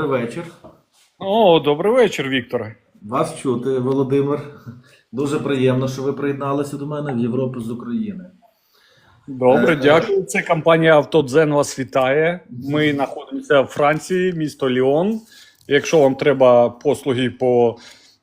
Добрий вечір. О, добрий вечір, Вікторе. Вас чути, Володимир. Дуже приємно, що ви приєдналися до мене в Європу з України. Добре, Е, дякую. Це компанія Автодзен вас вітає. Ми знаходимося в Франції, місто Ліон. Якщо вам треба послуги по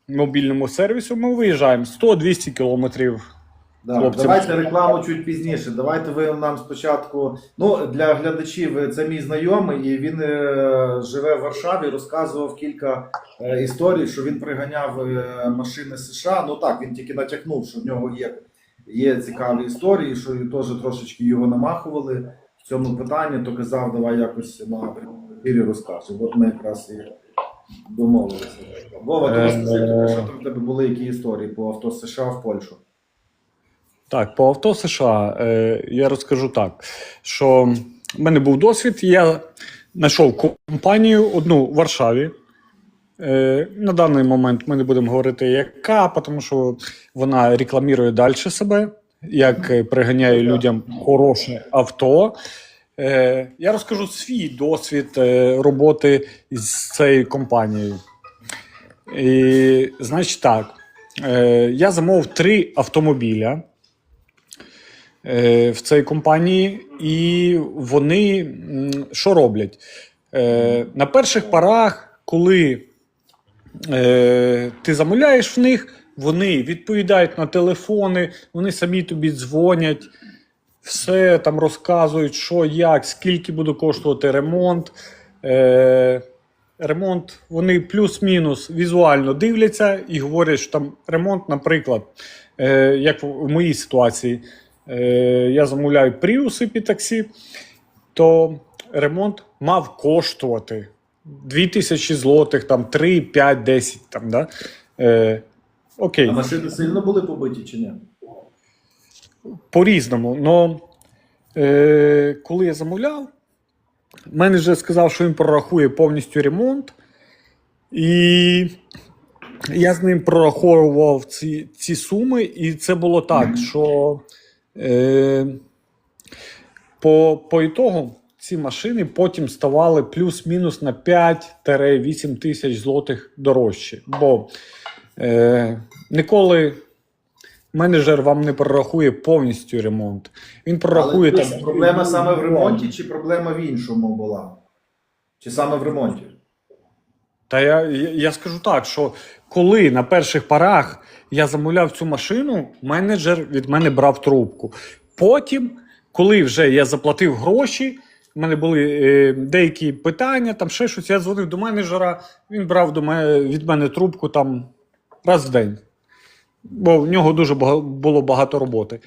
мобільному сервісу, ми виїжджаємо 100-200 кілометрів. Да, Хлопці, давайте рекламу чуть пізніше. Давайте ви нам спочатку. Ну, для глядачів е, це мій знайомий, і він е, живе в Варшаві, розказував кілька е, історій, що він приганяв е, машини США. Ну так, він тільки натякнув, що в нього є, є цікаві історії, що і теж трошечки його намахували в цьому питанні, то казав, давай якось на ефірі розкажемо. От ми якраз і домовилися. Вова, то Е, розкажи, що там в тебе були які історії по авто з США в Польщу? Так, по авто США е, я розкажу так, що в мене був досвід, я знайшов компанію одну в Варшаві. Е, на даний момент ми не будемо говорити, яка, тому що вона рекламує далі себе, як е, приганяє людям хороше авто. Е, я розкажу свій досвід е, роботи з цією компанією. І, значить так, е, я замовив три автомобіля в цій компанії, і вони що роблять? Е, на перших порах, коли е, ти замовляєш в них, вони відповідають на телефони, вони самі тобі дзвонять, все там розказують, що, як, скільки буде коштувати ремонт. Е, ремонт, вони плюс-мінус візуально дивляться і говорять, що там ремонт, наприклад, е, як в моїй ситуації, е, я замовляю пріуси під таксі, то ремонт мав коштувати 2000 злотих, там 3, 5, 10. Там, да? е, окей. А машини сильно були побиті чи ні? По-різному. Но е, коли я замовляв, менеджер сказав, що він прорахує повністю ремонт. І я з ним прораховував ці, ці суми, і це було так, що е, по, по ітогу ці машини потім ставали плюс-мінус на 5-8 тисяч злотих дорожче. Бо е, ніколи менеджер вам не прорахує повністю ремонт. Він прорахує Але там. проблема саме в ремонті, чи проблема в іншому була? Чи саме в ремонті? Та я, я, я скажу так, що коли на перших порах я замовляв цю машину, менеджер від мене брав трубку. Потім, коли вже я заплатив гроші, в мене були е, деякі питання, там ще щось, я дзвонив до менеджера, він брав до мене, від мене трубку там раз в день. Бо в нього дуже було багато роботи.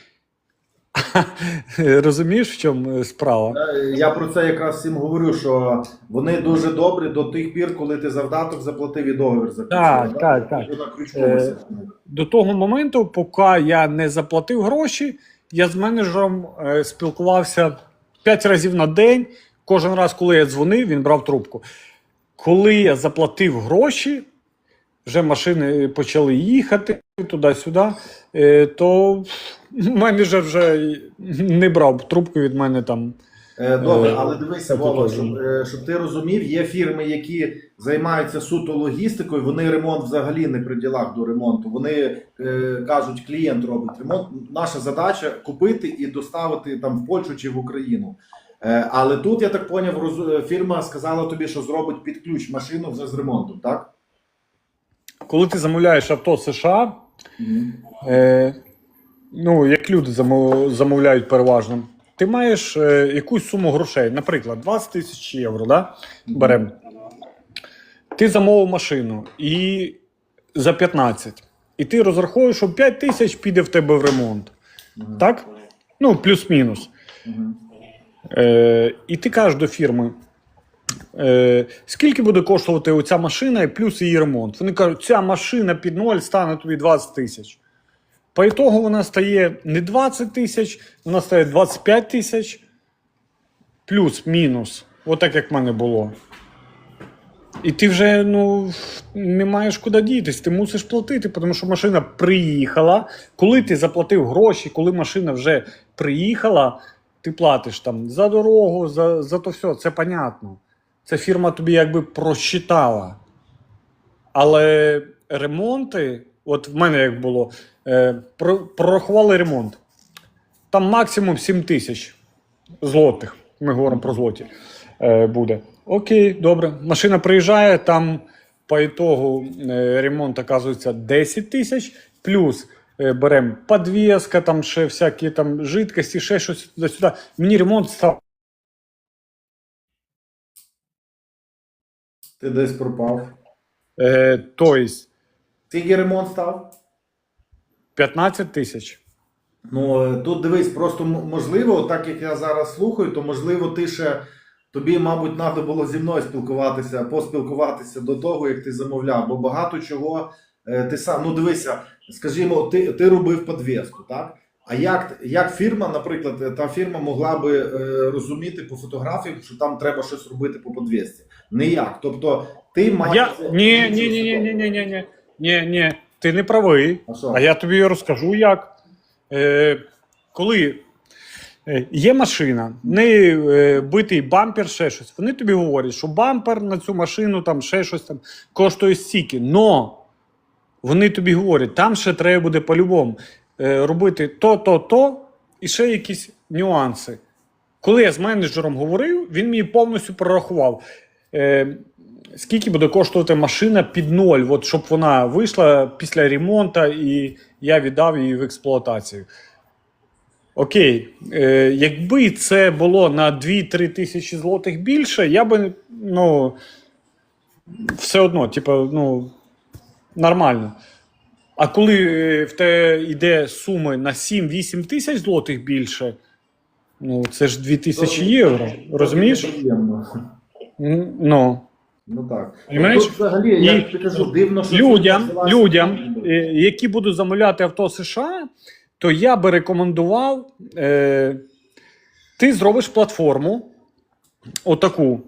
Розумієш, в чому справа? Е, Я про це якраз всім говорю, що вони дуже добрі до тих пір, коли ти завдаток заплатив і договір заключив. Так, так, так. Е, до того моменту, поки я не заплатив гроші, я з менеджером е, спілкувався 5 разів на день. Кожен раз, коли я дзвонив, він брав трубку. Коли я заплатив гроші, вже машини почали їхати туди-сюди, е, то менеджер вже не брав трубку від мене там. Е, Добре, Е, але дивися, Вова, щоб, щоб ти розумів, є фірми, які займаються суто логістикою, вони ремонт взагалі не при ділах до ремонту. Вони е, кажуть, клієнт робить ремонт. Наша задача купити і доставити там в Польщу чи в Україну. Е, але тут я так поняв, роз- фірма сказала тобі, що зробить під ключ машину вже з ремонтом, так? Коли ти замовляєш авто США, Е, ну, як люди замовляють переважно, ти маєш е, якусь суму грошей, наприклад, 20 тисяч євро, да? беремо. Ти замовив машину і за 15. І ти розраховуєш, що 5 тисяч піде в тебе в ремонт. Так? Ну, плюс-мінус. Е, і ти кажеш до фірми, е, скільки буде коштувати оця машина і плюс її ремонт. Вони кажуть, ця машина під ноль стане тобі 20 тисяч. По ітогу вона стає не 20 тисяч, вона стає 25 тисяч плюс-мінус. Отак, як в мене було. І ти вже ну, не маєш куди дітись, ти мусиш платити, тому що машина приїхала. Коли ти заплатив гроші, коли машина вже приїхала, ти платиш там за дорогу, за, за то все, це понятно. Ця фірма тобі якби просчитала. Але ремонти, от в мене як було, е, про- прорахували ремонт. Там максимум 7 тисяч злотих. Ми говоримо про злоті. Е, буде. Окей, добре. Машина приїжджає, там по ітогу е, ремонт оказується 10 тисяч, плюс беремо подвеска, там ще всякі там жидкості, ще щось туди-сюди. Мені ремонт став Ти десь пропав. е, тобто Скільки ремонт став? 15 тисяч. Ну е, тут дивись, просто м- можливо, так як я зараз слухаю, то можливо, ти ще тобі, мабуть, треба було зі мною спілкуватися, поспілкуватися до того, як ти замовляв. Бо багато чого е, ти сам. Ну дивися, скажімо, ти, ти робив подвіску, так? А як, як фірма, наприклад, та фірма могла би е, розуміти по фотографіям, що там треба щось робити по подвісці? Ніяк. Тобто, ти маєш. Я... Ні, ні, ні, ні, ні, ні, ні, ні, ні, ні, ти не правий. А що? А я тобі розкажу як. Е, коли е, є машина, в неї е, битий бампер, ще щось. Вони тобі говорять, що бампер на цю машину там ще щось там коштує стільки. Но вони тобі говорять, там ще треба буде по-любому робити то, то, то і ще якісь нюанси. Коли я з менеджером говорив, він мені повністю прорахував. Е, скільки буде коштувати машина під ноль, от щоб вона вийшла після ремонту і я віддав її в експлуатацію. Окей, е, якби це було на 2-3 тисячі злотих більше, я би ну, все одно, типу, ну, нормально. А коли е, в те йде суми на 7-8 тисяч злотих більше, ну це ж 2 тисячі євро. Розумієш? Ну. Ну так. Тут взагалі, я тобі кажу, дивно, що людям, це називається- людям, е, які будуть замовляти авто США, то я би рекомендував, е, ти зробиш платформу отаку.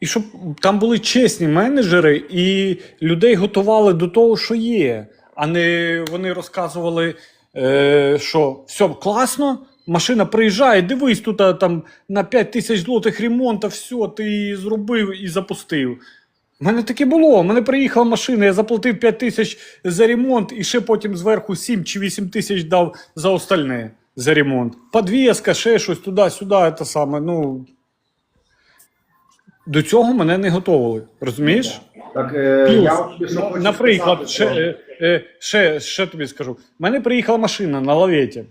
І щоб там були чесні менеджери, і людей готували до того, що є, а не вони розказували, е, що все класно, машина приїжджає, дивись, тут а, там на 5 тисяч злотих ремонту, все, ти її зробив і запустив. У мене таке було. У мене приїхала машина, я заплатив 5 тисяч за ремонт і ще потім зверху 7 чи 8 тисяч дав за остальне за ремонт. Подвіска, ще щось туди-сюди, це саме. Ну, до цього мене не готували. Розумієш? Так, е, Плюс, я що хочу наприклад, сказати, ще, е, е, ще, ще тобі скажу. У мене приїхала машина на лаветі.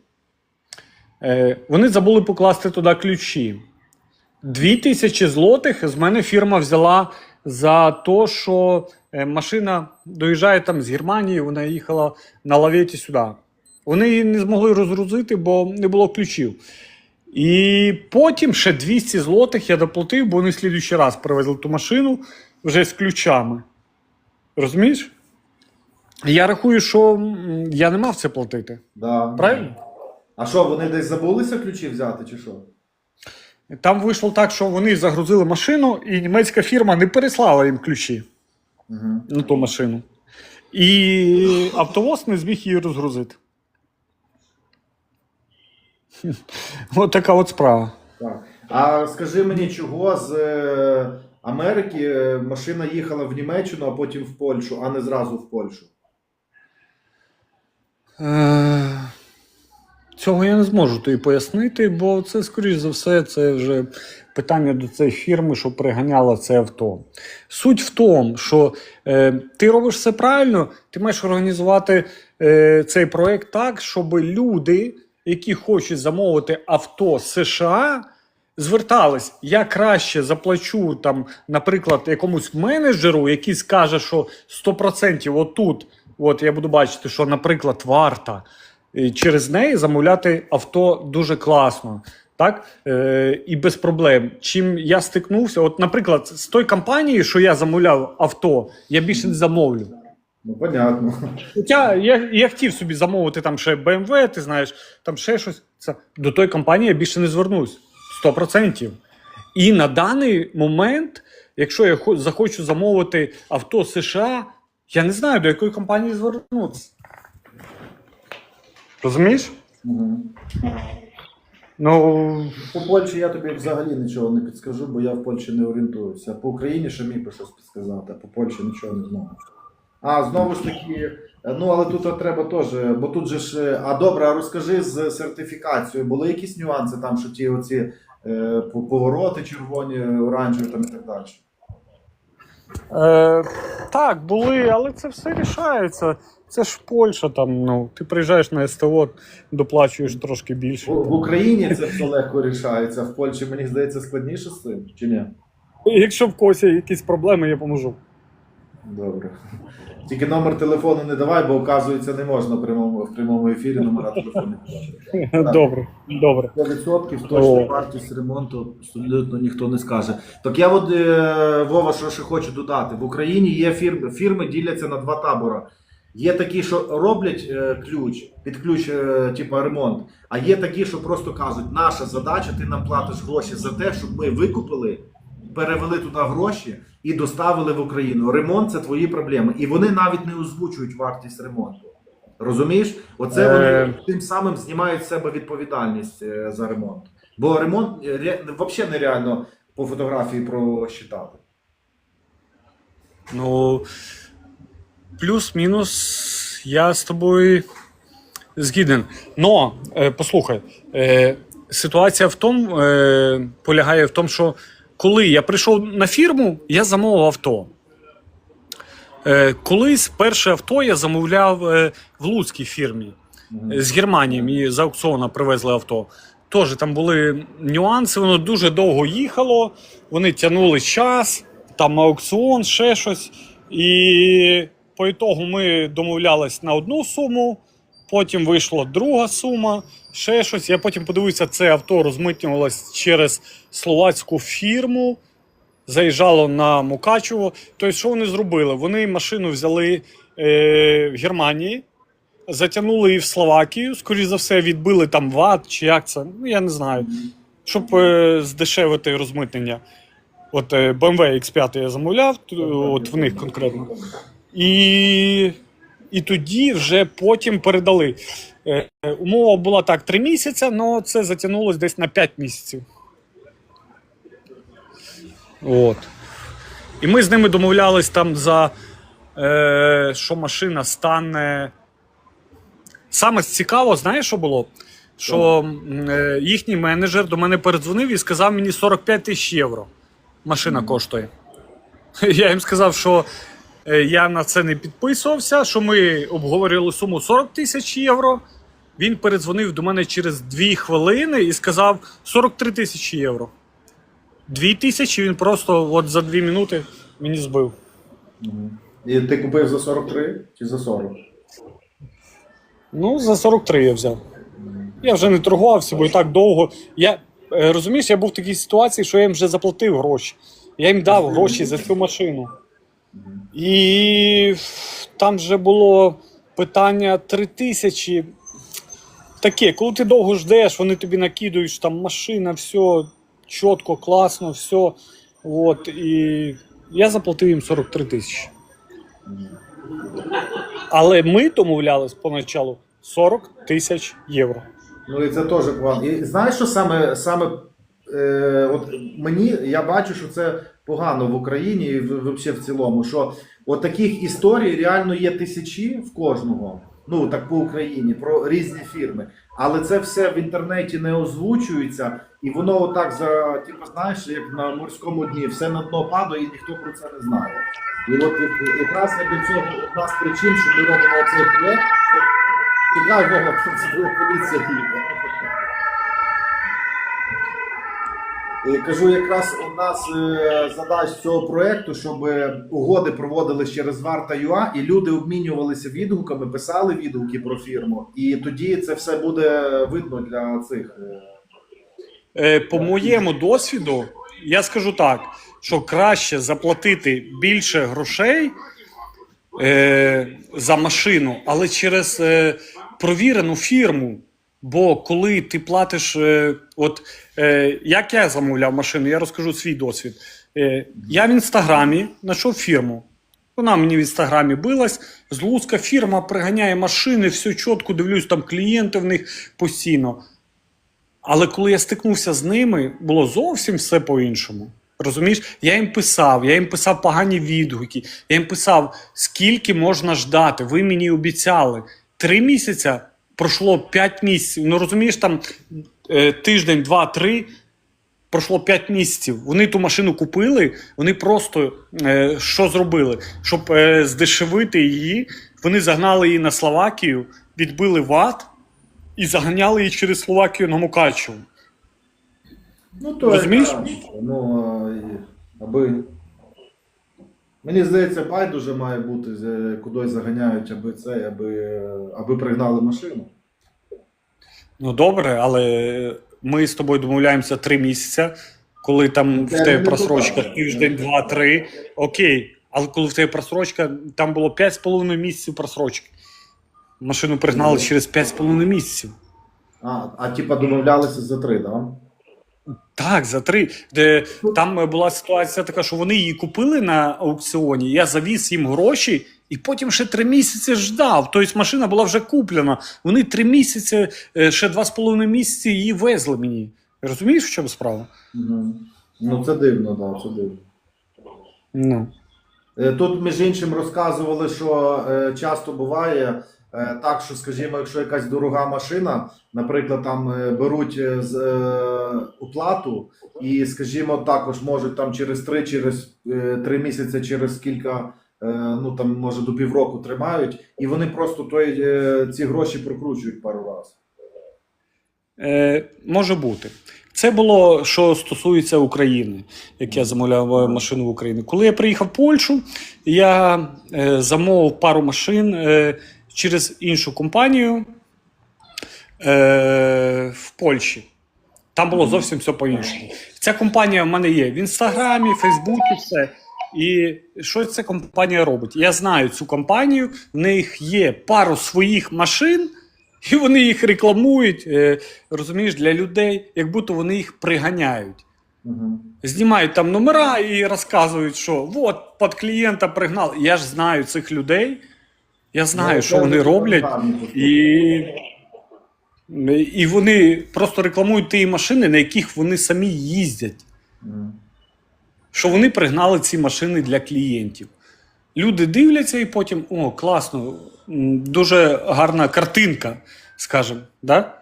Е, вони забули покласти туди ключі. Дві тисячі злотих з мене фірма взяла за те, що е, машина доїжджає там з Германії, вона їхала на лаветі сюди. Вони її не змогли розгрузити, бо не було ключів. І потім ще 200 злотих я доплатив, бо вони в слідуючий раз привезли ту машину вже з ключами. Розумієш? Я рахую, що я не мав це платити. Да. Правильно? А що, вони десь забулися ключі взяти, чи що? Там вийшло так, що вони загрузили машину, і німецька фірма не переслала їм ключі Угу. на ту машину. І автовоз не зміг її розгрузити. От така от справа. Так. А скажи мені, чого з е, Америки е, машина їхала в Німеччину, а потім в Польщу, а не зразу в Польщу? Е, Цього я не зможу тобі пояснити, бо це, скоріш за все, це вже питання до цієї фірми, що приганяла це авто. Суть в тому, що е, ти робиш все правильно, ти маєш організувати е, цей проект так, щоб люди, які хочуть замовити авто США, звертались. Я краще заплачу там, наприклад, якомусь менеджеру, який скаже, що 100% отут, от я буду бачити, що, наприклад, варта. І через неї замовляти авто дуже класно. Так? Е, і без проблем. Чим я стикнувся, от, наприклад, з той компанією, що я замовляв авто, я більше не замовлю. Ну, понятно. Хоча я, я хотів собі замовити там ще BMW, ти знаєш, там ще щось. Це, до тої компанії я більше не звернусь. 100%. І на даний момент, якщо я захочу замовити авто США, я не знаю, до якої компанії звернутися. Розумієш? Угу. Ну, По Польщі я тобі взагалі нічого не підскажу, бо я в Польщі не орієнтуюся. По Україні ще міг би щось підсказати, а по Польщі нічого не зможу. А знову ж таки, ну але тут треба теж, бо тут же ж. А добре, а розкажи з сертифікацією, були якісь нюанси там, що ті оці е, повороти червоні, оранжеві там і так далі. Е, так, були, але це все рішається. Це ж Польща там, ну, ти приїжджаєш на СТО, доплачуєш трошки більше. В, в Україні це все легко рішається, в Польщі, мені здається, складніше з цим, чи ні? Якщо в когось є якісь проблеми, я поможу. Добре. Тільки номер телефону не давай, бо оказується, не можна в прямому, в прямому ефірі номера телефону. Добре, добре. 100% точно вартість ремонту абсолютно ніхто не скаже. Так я от е, Вова, що ще хочу додати. В Україні є фірми, фірми діляться на два табора. Є такі, що роблять е, ключ, під ключ, типу ремонт. А є такі, що просто кажуть, наша задача, ти нам платиш гроші за те, щоб ми викупили, перевели туди гроші і доставили в Україну. Ремонт це твої проблеми. І вони навіть не озвучують вартість ремонту. Розумієш? Оце Е. вони тим самим знімають з себе відповідальність е, за ремонт. Бо ремонт е, ре- взагалі нереально по фотографії просчитати. Ну, плюс-мінус, я з тобою згіден. Но, е, послухай, е, ситуація в тому, е, полягає в тому, що коли я прийшов на фірму, я замовив авто. Е, колись перше авто я замовляв е, в Луцькій фірмі з Германії. Мені з аукціону привезли авто. Теж там були нюанси, воно дуже довго їхало, вони тягнули час, там аукціон, ще щось. І по ітогу ми домовлялись на одну суму, потім вийшла друга сума, ще щось. Я потім подивився, це авто розмитнювалось через словацьку фірму, заїжджало на Мукачево. Тобто, що вони зробили? Вони машину взяли е, в Германії, затягнули її в Словакію, скоріш за все, відбили там ват чи як це. Ну, я не знаю. Щоб е, здешевити розмитнення. От е, BMW X5 я замовляв, от в них конкретно. І, і тоді вже потім передали. Е, умова була так 3 місяці, але це затягнулося десь на 5 місяців. От. І ми з ними домовлялись там за е, що машина стане. Саме цікаво, знаєш, що було? Що е, їхній менеджер до мене передзвонив і сказав мені 45 тисяч євро. Машина коштує. Я їм сказав, що я на це не підписувався, що ми обговорили суму 40 тисяч євро. Він передзвонив до мене через 2 хвилини і сказав 43 тисячі євро. 2 тисячі він просто от за 2 минути мені збив. І ти купив за 43 чи за 40? Ну, за 43 я взяв. Я вже не торгувався, бо і так довго. Я е, розумієш, я був в такій ситуації, що я їм вже заплатив гроші. Я їм дав гроші за цю машину. І там вже було питання 3 тисячі. Таке, коли ти довго ждеш, вони тобі накидують, там машина, все чітко, класно, все. От, і я заплатив їм 43 тисячі. Але ми домовлялись поначалу 40 тисяч євро. Ну і це теж план. І знаєш, що саме, саме е, от мені я бачу, що це погано в Україні і взагалі в цілому. Що от таких історій реально є тисячі в кожного. Ну так по Україні про різні фірми. Але це все в інтернеті не озвучується, і воно отак за типу, знаєш, як на морському дні, все на дно падає, і ніхто про це не знає. І от як- якраз для цього одна з причин, що ми робимо цей проект. Чекай, Вова, поліція. Кажу, якраз одна з е, задач цього проекту, щоб е, угоди проводились через Варта.ua, і люди обмінювалися відгуками, писали відгуки про фірму, і тоді це все буде видно для цих. е, по моєму досвіду, я скажу так, що краще заплатити більше грошей за машину, але через провірену фірму. Бо коли ти платиш, е, от е, як я замовляв машину, я розкажу свій досвід. Е, я в інстаграмі знайшов фірму. Вона мені в інстаграмі билась. З Луцька фірма приганяє машини, все чітко дивлюсь, там клієнти в них постійно. Але коли я стикнувся з ними, було зовсім все по-іншому. Розумієш, я їм писав, я їм писав погані відгуки, я їм писав, скільки можна ждати. Ви мені обіцяли. Три місяці пройшло п'ять місяців. Ну розумієш, там е, тиждень, два, три. Пройшло 5 місяців. Вони ту машину купили. Вони просто е, що зробили? Щоб е, здешевити її, вони загнали її на Словакію, відбили ват і заганяли її через Словакію на Мукачево. Ну, то Розумієш? Ну, аби. Мені здається, байдуже має бути, кудись заганяють, аби це, аби, аби пригнали машину. Ну добре, але ми з тобою домовляємося три місяці, коли там в Це тебе просрочка тиждень, два, три. Окей. Але коли в тебе просрочка, там було 5,5 місяців просрочки. Машину пригнали через 5,5 місяців. А, а типа домовлялися за три, да? Так, за три. Де там була ситуація така, що вони її купили на аукціоні. Я завіз їм гроші, і потім ще три місяці ждав. Тобто машина була вже куплена. Вони три місяці, е, ще два з половиною місяці її везли мені. Розумієш, в чому справа? Угу. Ну це дивно, да, це дивно. Ну. Е, Тут, між іншим, розказували, що е, часто буває так, що, скажімо, якщо якась дорога машина, наприклад, там е, беруть е, з е, оплату, і, скажімо, також можуть там через три, через е, три місяці, через кілька, е, ну там може до півроку тримають, і вони просто той, е, ці гроші прокручують пару разів. Е, може бути. Це було, що стосується України, як я замовляв е, машину в Україні. Коли я приїхав в Польщу, я е, замовив пару машин е, через іншу компанію е, в Польщі. Там було зовсім все по-іншому. Ця компанія в мене є в інстаграмі, Фейсбуці, все. І що ця компанія робить? Я знаю цю компанію, в них є пару своїх машин, і вони їх рекламують, е, розумієш, для людей, як будто вони їх приганяють. Угу. Знімають там номера і розказують, що от під клієнта пригнали. Я ж знаю цих людей, я знаю, що вони роблять. І, і вони просто рекламують ті машини, на яких вони самі їздять. Що вони пригнали ці машини для клієнтів. Люди дивляться і потім: о, класно, дуже гарна картинка, скажімо. Да?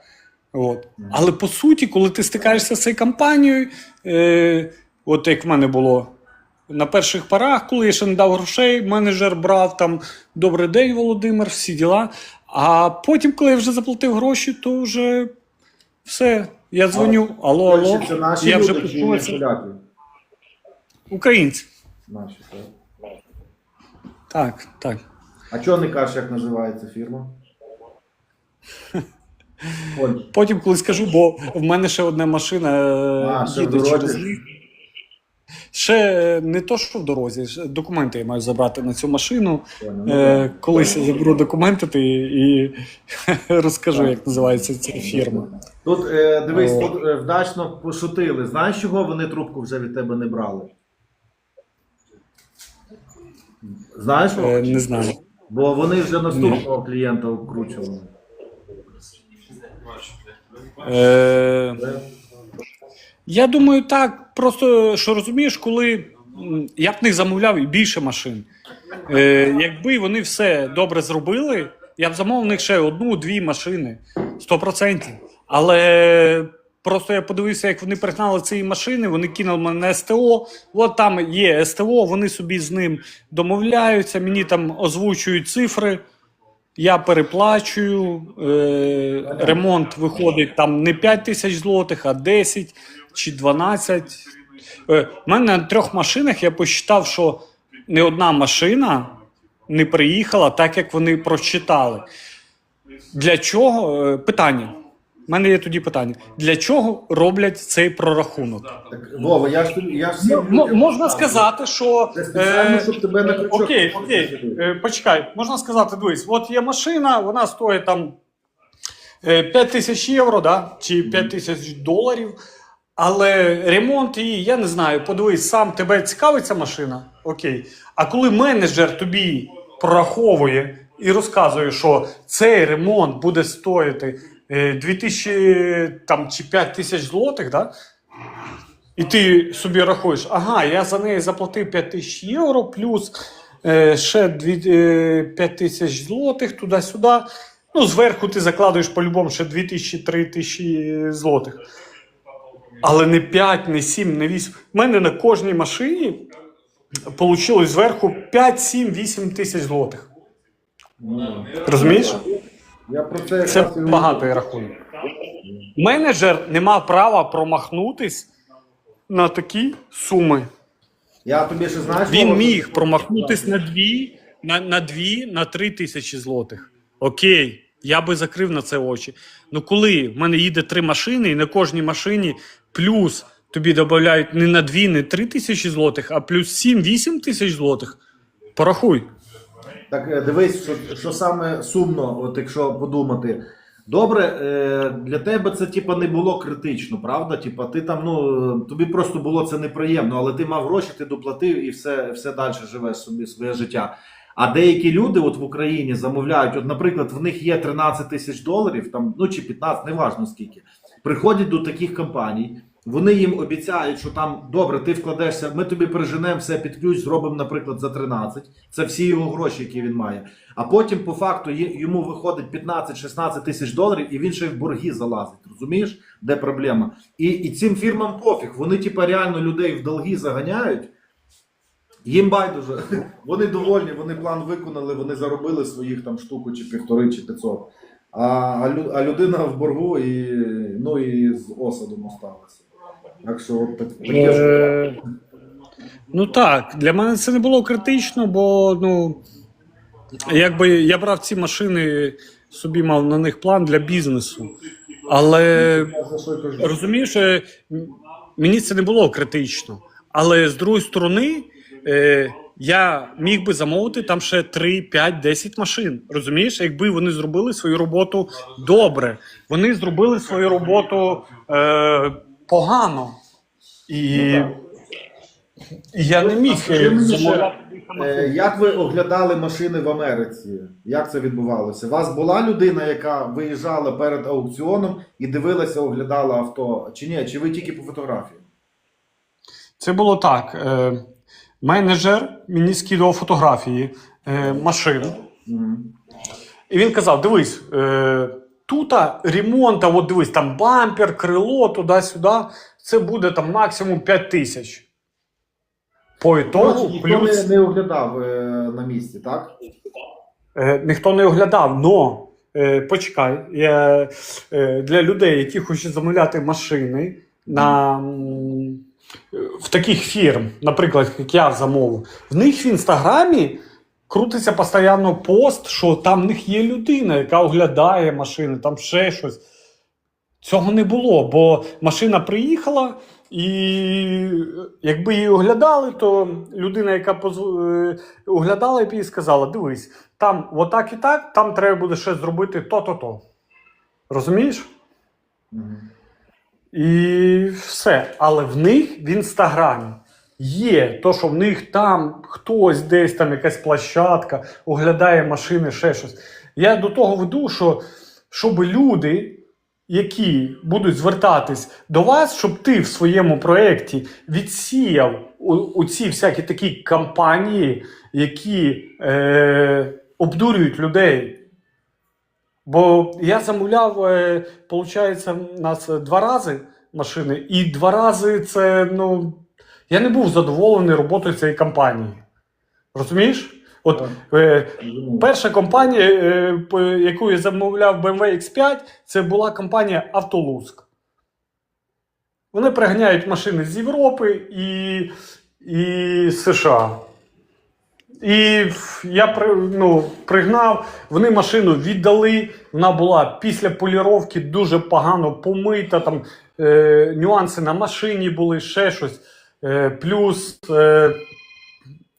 От. Але по суті, коли ти стикаєшся з цією компанією, е, от як в мене було на перших порах, коли я ще не дав грошей, менеджер брав там Добрий день, Володимир, всі діла. А потім, коли я вже заплатив гроші, то вже все. Я дзвоню, алло, алло. Це наші Я вже чи поляки? Українці. Наші, так. Так, так. А чого не кажеш, як називається фірма? Потім, коли скажу, бо в мене ще одна машина А, е, їде через них. Ще е, не то, що в дорозі, документи я маю забрати на цю машину. Ну, Е, колись я заберу документи ти і розкажу, як називається ця фірма. Тут е, дивись, О. тут е, вдачно пошутили. Знаєш, чого вони трубку вже від тебе не брали? Знаєш, Е, не знаю. бо вони вже наступного клієнта вкручували. Е, Це- Я думаю, так. Просто що розумієш, коли я б не замовляв і більше машин. Е, якби вони все добре зробили, я б замовив них ще одну-дві машини 100%. Але просто я подивився, як вони пригнали ці машини, вони кинули мене на СТО. От там є СТО, вони собі з ним домовляються, мені там озвучують цифри. Я переплачую, е, ремонт виходить там не 5 тисяч злотих, а 10 чи 12. Е, У мене на трьох машинах я посчитав, що не одна машина не приїхала так, як вони прочитали. Для чого? Е, Питання. У мене є тоді питання. Для чого роблять цей прорахунок? Так, Вова, я ж я ж всім людям можна розказую. сказати, що. Це спеціально, е, щоб тебе на крючок Окей, окей. посадили. Е, Почекай, можна сказати, дивись, от є машина, вона стоїть там е, 5 тисяч євро, да? чи 5 тисяч доларів. Але ремонт її, я не знаю, подивись, сам тебе цікавить ця машина. Окей. А коли менеджер тобі прораховує і розказує, що цей ремонт буде стоїти е, 2000 там, чи 5 тисяч злотих, да? і ти собі рахуєш, ага, я за неї заплатив 5 тисяч євро, плюс е, ще 5 тисяч злотих туди-сюди. Ну, зверху ти закладуєш по-любому ще 2000-3 тисячі злотих. Але не 5, не 7, не 8. У мене на кожній машині вийшло зверху 5, 7, 8 тисяч злотих. Розумієш? Я про це Це говорю. багатий рахунок. Менеджер не мав права промахнутись на такі суми. Я тобі ще знаєш. Він міг промахнутись на дві, на, на дві, на три тисячі злотих. Окей, я би закрив на це очі. Ну коли в мене їде три машини, і на кожній машині плюс тобі додають не на дві, не три тисячі злотих, а плюс 7-8 тисяч злотих. Порахуй. Так е, дивись, що, що саме сумно, от якщо подумати. Добре, е, для тебе це типа не було критично, правда? Типа, ти там, ну тобі просто було це неприємно, але ти мав гроші, ти доплатив і все, все далі живеш собі своє життя. А деякі люди, от в Україні, замовляють, от, наприклад, в них є 13 тисяч доларів, там, ну чи 15, неважно скільки. Приходять до таких компаній, вони їм обіцяють, що там добре, ти вкладешся, ми тобі переженемо все під ключ, зробимо, наприклад, за 13. Це всі його гроші, які він має. А потім, по факту, йому виходить 15-16 тисяч доларів, і він ще й в борги залазить. Розумієш, де проблема? І, і цим фірмам пофіг. Вони, типа, реально людей в долги заганяють. Їм байдуже. Вони довольні, вони план виконали, вони заробили своїх там штуку чи півтори, чи 500. А, а, людина в боргу і, ну, і з осадом осталася. Так що от так, таке ж. Е, Ну так, для мене це не було критично, бо ну, якби я брав ці машини, собі мав на них план для бізнесу. Але розумієш, е, мені це не було критично. Але з другої сторони, е, я міг би замовити там ще 3, 5, 10 машин. Розумієш, якби вони зробили свою роботу добре. Вони зробили свою роботу е, погано. І, і я не міг Скажи е, мені ще, замовляти. Е, Як ви оглядали машини в Америці? Як це відбувалося? У вас була людина, яка виїжджала перед аукціоном і дивилася, оглядала авто? Чи ні? Чи ви тільки по фотографії? Це було так. Е, менеджер мені скидував фотографії е, машин. І він казав: дивись, е, тут ремонт, от дивись, там бампер, крило, туди-сюди. Це буде там максимум 5 тисяч. По ітогу, ніхто плюс не, не оглядав е, на місці, так? е, ніхто не оглядав, но е, почекай, я, е, для людей, які хочуть замовляти машини на, м, в таких фірм, наприклад, як я замовив, в них в інстаграмі крутиться постійно пост, що там в них є людина, яка оглядає машини, там ще щось. Цього не було, бо машина приїхала, і якби її оглядали, то людина, яка е, оглядала, б їй сказала: дивись, там отак і так, там треба буде ще зробити то-то-то. Розумієш? Мгм. І все. Але в них в інстаграмі є то, що в них там хтось десь там якась площадка, оглядає машини, ще щось. Я до того веду, що щоб люди, які будуть звертатись до вас, щоб ти в своєму проєкті відсіяв у, у ці всякі такі кампанії, які е, обдурюють людей. Бо я замовляв, е, виходить, у нас два рази машини, і два рази це, ну, я не був задоволений роботою цієї компанії. Розумієш? От е, перша компанія, е, по- яку я замовляв BMW X5, це була компанія Автолуск. Вони приганяють машини з Європи і, і США. І я ну, пригнав, вони машину віддали. Вона була після поліровки дуже погано помита. Там е, нюанси на машині були, ще щось. Е, плюс е,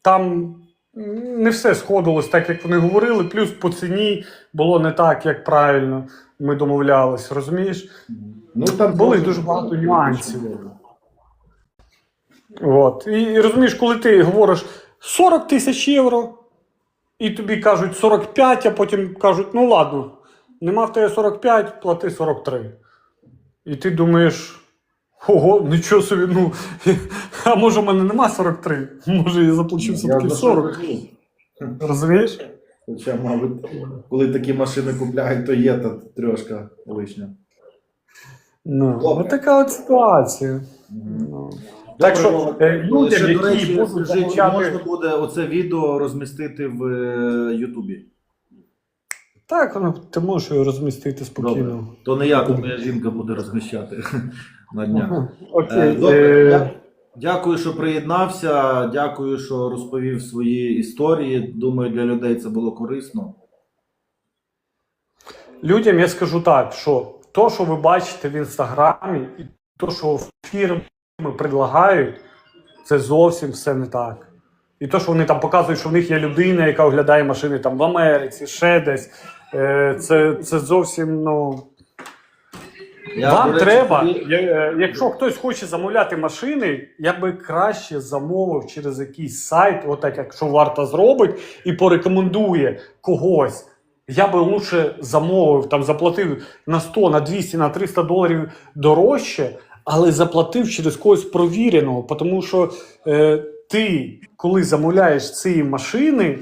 там не все сходилось так, як вони говорили. Плюс по ціні було не так, як правильно ми домовлялись. Розумієш? Ну, там Були дуже багато нюансів. От. І, і розумієш, коли ти говориш 40 тисяч євро, і тобі кажуть 45, а потім кажуть, ну ладно, нема в тебе 45, плати 43. І ти думаєш, ого, нічого собі, ну, а може в мене нема 43, може я заплачу все-таки 40. Розумієш? Хоча, мабуть, коли такі машини купляють, то є та трошка лишня. Ну, Добре. така от ситуація. Мгм. Ну. Так що, е, людям, які речі, будуть замовляти- можна буде оце відео розмістити в е, Ютубі. Так, воно, ти можеш його розмістити Добре. спокійно. То не я, то моя жінка буде розміщати на днях. Ага, Е, Окей. Добре, е, дя- дякую, що приєднався. Дякую, що розповів свої історії. Думаю, для людей це було корисно. Людям я скажу так, що то, що ви бачите в інстаграмі, і то, що фірми предлагають, це зовсім все не так. І то, що вони там показують, що в них є людина, яка оглядає машини там в Америці, ще десь. е, Це, це зовсім ну. Я, Вам речі, треба, е, якщо хтось хоче замовляти машини, я би краще замовив через якийсь сайт, отак, якщо варта зробить, і порекомендує когось. Я би лучше замовив, там заплатив на 100, на 200, на 300 доларів дорожче, але заплатив через когось провіреного. Тому що е, ти, коли замовляєш ці машини,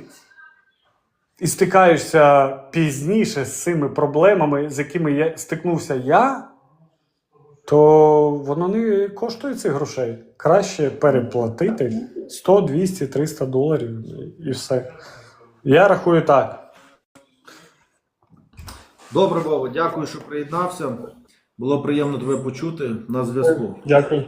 і стикаєшся пізніше з цими проблемами, з якими я стикнувся я, то воно не коштує цих грошей. Краще переплатити 100, 200, 300 доларів і все. Я рахую так. Добре, Вова, дякую, що приєднався. Було приємно тебе почути на зв'язку. Дякую.